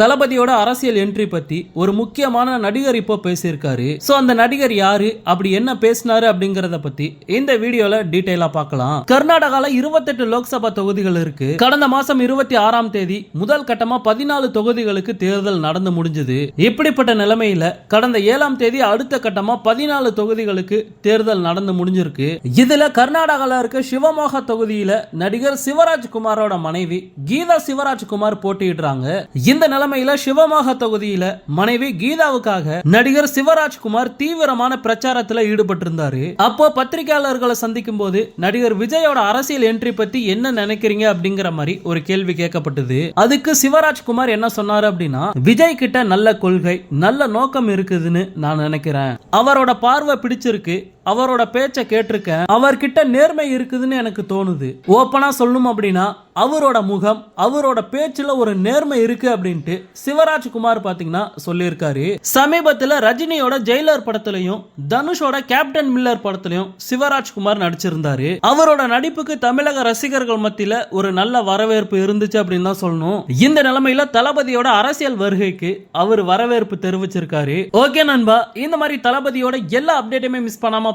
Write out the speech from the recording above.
தளபதியோட அரசியல் என்ட்ரி பத்தி ஒரு முக்கியமான நடிகர் இப்போ பேசியிருக்காரு. சோ அந்த நடிகர் யாரு? அப்படி என்ன பேசினாரு அப்படிங்கறத பத்தி இந்த வீடியோல டீடைலா பார்க்கலாம். கர்நாடகால இருபத்தெட்டு லோக்சபா தொகுதிகள் இருக்கு. கடந்த மாசம் இருபத்தி ஆறாம் தேதி முதல் கட்டமா பதினாலு தொகுதிகளுக்கு தேர்தல் நடந்து முடிஞ்சது. இப்படிப்பட்ட நிலைமையில கடந்த ஏழாம் தேதி அடுத்த கட்டமா பதினாலு தொகுதிகளுக்கு தேர்தல் நடந்து முடிஞ்சிருக்கு. இதுல கர்நாடகால இருக்க சிவமோகா தொகுதியில நடிகர் சிவராஜ் குமாரோட மனைவி கீதா சிவராஜ் குமார் போட்டியிடுறாங்க. இந்த தலைமையில சிவமாக தொகுதியில மனைவி கீதாவுக்காக நடிகர் சிவராஜ்குமார் தீவிரமான பிரச்சாரத்துல ஈடுபட்டிருந்தாரு. அப்போ பத்திரிகையாளர்களை சந்திக்கும் போது நடிகர் விஜயோட அரசியல் என்ட்ரி பத்தி என்ன நினைக்கிறீங்க அப்படிங்கிற மாதிரி ஒரு கேள்வி கேட்கப்பட்டது. அதுக்கு சிவராஜ்குமார் என்ன சொன்னாரு அப்படின்னா விஜய் கிட்ட நல்ல கொள்கை நல்ல நோக்கம் இருக்குதுன்னு நான் நினைக்கிறேன். அவரோட பார்வை பிடிச்சிருக்கு அவரோட பேச்சை கேட்டிருக்கேன் அவர்கிட்ட நேர்மை இருக்குதுன்னு எனக்கு தோணுது. ஓப்பனா சொல்லணும் அப்படின்னா அவரோட முகம் அவரோட பேச்சுல ஒரு நேர்மை இருக்கு அப்படின்ட்டு சிவராஜ் குமார் பாத்தீங்கன்னா சொல்லியிருக்காரு. சமீபத்துல ரஜினியோட ஜெயிலர் படத்துலயும் தனுஷோட கேப்டன் மில்லர் படத்துலயும் சிவராஜ் குமார் நடிச்சிருந்தாரு. அவரோட நடிப்புக்கு தமிழக ரசிகர்கள் மத்தியில ஒரு நல்ல வரவேற்பு இருந்துச்சு அப்படின்னு தான் சொல்லணும். இந்த நிலைமையில தளபதியோட அரசியல் வருகைக்கு அவர் வரவேற்பு தெரிவிச்சிருக்காரு. ஓகே நண்பா இந்த மாதிரி தளபதியோட எல்லா அப்டேட்டுமே மிஸ் பண்ணாம